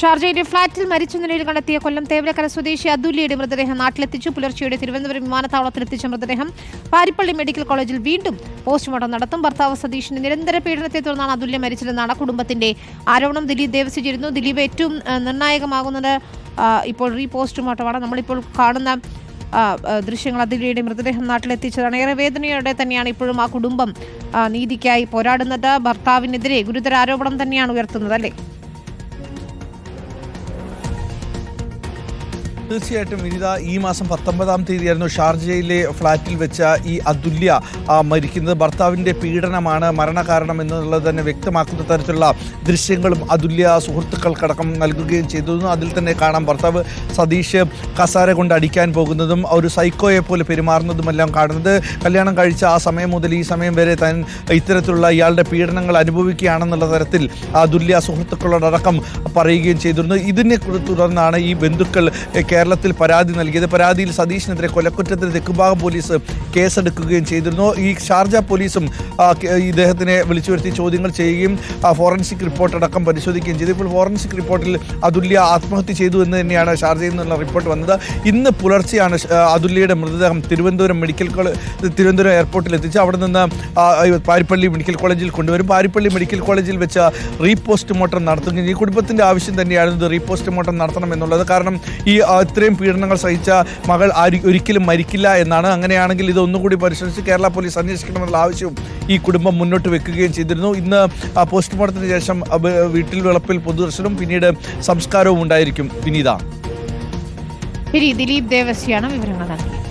ഷാർജയിലെ ഫ്ളാറ്റിൽ മരിച്ച നിലയിൽ കണ്ടെത്തിയ കൊല്ലം തേവലക്കര സ്വദേശി അതുല്യയുടെ മൃതദേഹം നാട്ടിലെത്തിച്ചു. പുലർച്ചെയുടെ തിരുവനന്തപുരം വിമാനത്താവളത്തിലെത്തിച്ച മൃതദേഹം പാരിപ്പള്ളി മെഡിക്കൽ കോളേജിൽ വീണ്ടും പോസ്റ്റ്മോർട്ടം നടത്തും. ഭർത്താവ് സതീഷിന്റെ നിരന്തര പീഡനത്തെ തുടർന്നാണ് അതുല്യ മരിച്ചതെന്നാണ് കുടുംബത്തിന്റെ ആരോപണം. ദിലീപ് ദേവസിച്ചിരുന്നു ദിലീപ് ഏറ്റവും നിർണായകമാകുന്നത് ഇപ്പോൾ റീ പോസ്റ്റ്മോർട്ടമാണ്. നമ്മളിപ്പോൾ കാണുന്ന ദൃശ്യങ്ങൾ അതുല്യയുടെ മൃതദേഹം നാട്ടിലെത്തിച്ചതാണ്. ഏറെ വേദനയോടെ തന്നെയാണ് ഇപ്പോഴും ആ കുടുംബം നീതിക്കായി പോരാടുന്നത്. ഭർത്താവിനെതിരെ ഗുരുതര ആരോപണം തന്നെയാണ് ഉയർത്തുന്നത് അല്ലേ? തീർച്ചയായിട്ടും വിനിത ഈ മാസം പത്തൊമ്പതാം തീയതിയായിരുന്നു ഷാർജയിലെ ഫ്ളാറ്റിൽ വെച്ച ഈ അതുല്യ മരിക്കുന്നത്. ഭർത്താവിന്റെ പീഡനമാണ് മരണകാരണം എന്നുള്ളത് തന്നെ വ്യക്തമാക്കുന്ന തരത്തിലുള്ള ദൃശ്യങ്ങളും അതുല്യ സുഹൃത്തുക്കൾക്കടക്കം നൽകുകയും ചെയ്തു അതിൽ തന്നെ കാണാം. ഭർത്താവ് സതീഷ് കസാര കൊണ്ട് അടിക്കാൻ പോകുന്നതും ഒരു സൈക്കോയെ പോലെ പെരുമാറുന്നതുമെല്ലാം കാണുന്നത് കല്യാണം കഴിച്ച ആ സമയം മുതൽ ഈ സമയം വരെ താൻ ഇത്തരത്തിലുള്ള ഇയാളുടെ പീഡനങ്ങൾ അനുഭവിക്കുകയാണെന്നുള്ള തരത്തിൽ അതുല്യ സുഹൃത്തുക്കളോടടക്കം പറയുകയും ചെയ്തിരുന്നു. ഇതിനെ തുടർന്നാണ് ഈ ബന്ധുക്കൾ എ, കേരളത്തിൽ പരാതി നൽകിയത് പരാതിയിൽ സതീഷിനെതിരെ കൊലക്കുറ്റത്തിന് തെക്കുഭാഗം പോലീസ് കേസെടുക്കുകയും ചെയ്തിരുന്നു. ഈ ഷാർജ പോലീസും ഇദ്ദേഹത്തിനെ വിളിച്ചു വരുത്തി ചോദ്യങ്ങൾ ചെയ്യുകയും ഫോറൻസിക് റിപ്പോർട്ട് അടക്കം പരിശോധിക്കുകയും ചെയ്തു. ഇപ്പോൾ ഫോറൻസിക് റിപ്പോർട്ടിൽ അതുല്യ ആത്മഹത്യ ചെയ്തു എന്ന് തന്നെയാണ് ഷാർജയിൽ നിന്നുള്ള റിപ്പോർട്ട് വന്നത്. ഇന്ന് പുലർച്ചെയാണ് അതുല്യയുടെ മൃതദേഹം തിരുവനന്തപുരം മെഡിക്കൽ കോളേജ് തിരുവനന്തപുരം എയർപോർട്ടിൽ എത്തിച്ച് അവിടെ നിന്ന് പാരിപ്പള്ളി മെഡിക്കൽ കോളേജിൽ കൊണ്ടുവരും. പാരിപ്പള്ളി മെഡിക്കൽ കോളേജിൽ വെച്ച് റീപോസ്റ്റ്മോർട്ടം നടത്തുകയും ഈ കുടുംബത്തിന്റെ ആവശ്യം തന്നെയാണ് ഇത് റീപോസ്റ്റ്മോർട്ടം നടത്തണം എന്നുള്ളത്. കാരണം ഈ ഇത്രയും പീഡനങ്ങൾ സഹിച്ച മകൾ ഒരിക്കലും മരിക്കില്ല എന്നാണ്. അങ്ങനെയാണെങ്കിൽ ഇത് ഒന്നുകൂടി പരിശോധിച്ച് കേരള പോലീസ് അന്വേഷിക്കണമെന്നുള്ള ആവശ്യവും ഈ കുടുംബം മുന്നോട്ട് വെക്കുകയും ചെയ്തിരുന്നു. ഇന്ന് പോസ്റ്റ്മോർട്ടത്തിന് ശേഷം വീട്ടിൽ വിളപ്പിൽ പൊതുദർശനവും പിന്നീട് സംസ്കാരവും ഉണ്ടായിരിക്കും. വിനീത. ദിലീപ് ദേവസ്യാണ് വിവരങ്ങൾ നൽകിയത്.